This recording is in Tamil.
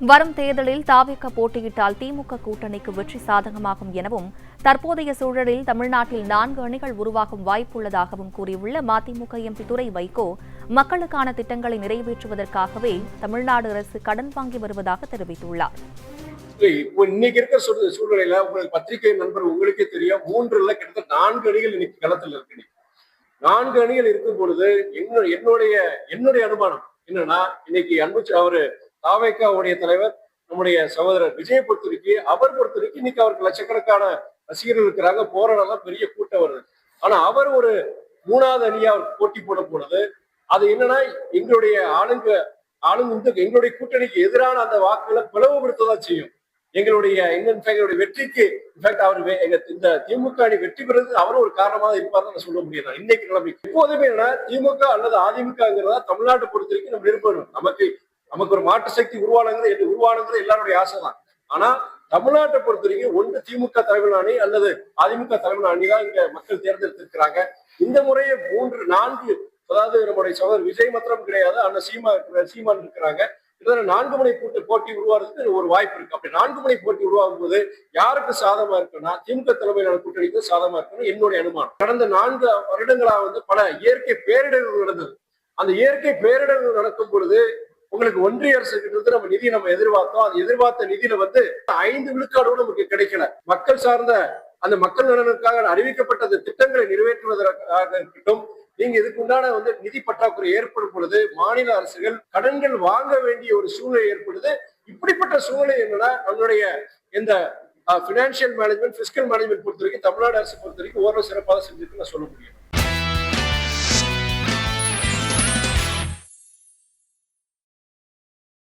வரும் தேர்தலில் தாவிக போட்டியிட்டால் திமுக கூட்டணிக்கு வெற்றி சாதகமாகும் எனவும் தற்போதைய சூழலில் தமிழ்நாட்டில் நான்கு அணிகள் உருவாகும் வாய்ப்புள்ளதாகவும் கூறியுள்ள மதிமுக எம்பி துரை வைகோ மக்களுக்கான திட்டங்களை நிறைவேற்றுவதற்காகவே தமிழ்நாடு அரசு கடன் வாங்கி வருவதாக தெரிவித்துள்ளார். இன்னைக்கு இருக்கிற சூழ்நிலையில உங்களுக்கு பத்திரிகை நண்பர் உங்களுக்கே தெரியும் மூன்றுல கிட்டத்தட்ட நான்கு அணிகள் இன்னைக்கு களத்தில் இருக்கு நான்கு அணிகள் இருக்கும் பொழுது என்னுடைய என்னுடைய அனுமானம் என்னன்னா இன்னைக்கு அன்பு அவரு தாவேக்காவுடைய தலைவர் நம்முடைய சகோதரர் விஜய் பொறுத்தவரைக்கு அவர் பொறுத்தவரைக்கும் இன்னைக்கு அவருக்கு லட்சக்கணக்கான ரசிகர்கள் இருக்கிறாங்க. போராடலாம் பெரிய கூட்டம் வருது. ஆனா அவர் ஒரு மூணாவது அணியா அவர் போட்டி போட போனது. அது என்னன்னா எங்களுடைய ஆளுங்க ஆளுங்க வந்து எங்களுடைய கூட்டணிக்கு எதிரான அந்த வாக்குகளை பிளவுபடுத்ததான் செய்யும். எங்களுடைய எங்களுடைய வெற்றிக்கு இன்ஃபேக்ட் அவர் எங்க இந்த திமுக அணி வெற்றி பெறது அவரும் ஒரு காரணமாக இருப்பார்னு நான் சொல்ல முடியாது இன்னைக்கு நிலைமை. எப்போதுமே என்ன திமுக அல்லது அதிமுகங்கிறதா தமிழ்நாட்டை பொறுத்த வரைக்கும் நம்ம நிரூபணும் நமக்கு நமக்கு ஒரு மாற்று சக்தி உருவானுங்கிறது என்று உருவானுங்கிறது எல்லாருடைய ஆசை தான் ஆனா தமிழ்நாட்டை பொறுத்த வரைக்கும் ஒன்று திமுக தலைவர் அல்லது அதிமுக தலைவர் தான் இங்க மக்கள் தேர்ந்தெடுத்திருக்கிறாங்க. இந்த முறையை மூன்று நான்கு அதாவது நம்முடைய சகோதரர் விஜய் மாத்திரம் கிடையாது அண்ணன் சீமா இருக்கிற- சீமான் இருக்கிறாங்க. கிட்டத்தட்ட நான்கு மணி போட்டு போட்டி உருவாகிறதுக்கு ஒரு வாய்ப்பு இருக்கு. அப்படி நான்கு மணி போட்டி உருவாகும் போது யாருக்கு சாதமா இருக்குன்னா திமுக தலைமையிலான கூட்டணிக்கு சாதமா இருக்குன்னு என்னுடைய அனுமானம். கடந்த நான்கு வருடங்களா வந்து பல இயற்கை பேரிடர்கள் நடந்தது. அந்த இயற்கை பேரிடர்கள் நடக்கும் பொழுது உங்களுக்கு ஒன்றிய அரசு கிட்ட இருந்து நம்ம நிதி நம்ம எதிர்பார்த்தோம். அது எதிர்பார்த்த நிதியில வந்து ஐந்து விழுக்காடு நமக்கு கிடைக்கல. மக்கள் சார்ந்த அந்த மக்கள் நலனுக்காக அறிவிக்கப்பட்ட அந்த திட்டங்களை நிறைவேற்றுவதற்காக இருக்கட்டும் நீங்க இதுக்கு உண்டான வந்து நிதி பற்றாக்குறை ஏற்படும் பொழுது மாநில அரசுகள் கடன்கள் வாங்க வேண்டிய ஒரு சூழ்நிலை ஏற்படுது. இப்படிப்பட்ட சூழ்நிலை என்னன்னா நம்மளுடைய இந்த பினான்சியல் மேனேஜ்மெண்ட் பிசிக்கல் மேனேஜ்மெண்ட் பொறுத்த வரைக்கும் தமிழ்நாடு அரசு பொறுத்த வரைக்கும் ஓரளவு சிறப்பாக செஞ்சிருக்கு நான் சொல்ல முடியும்.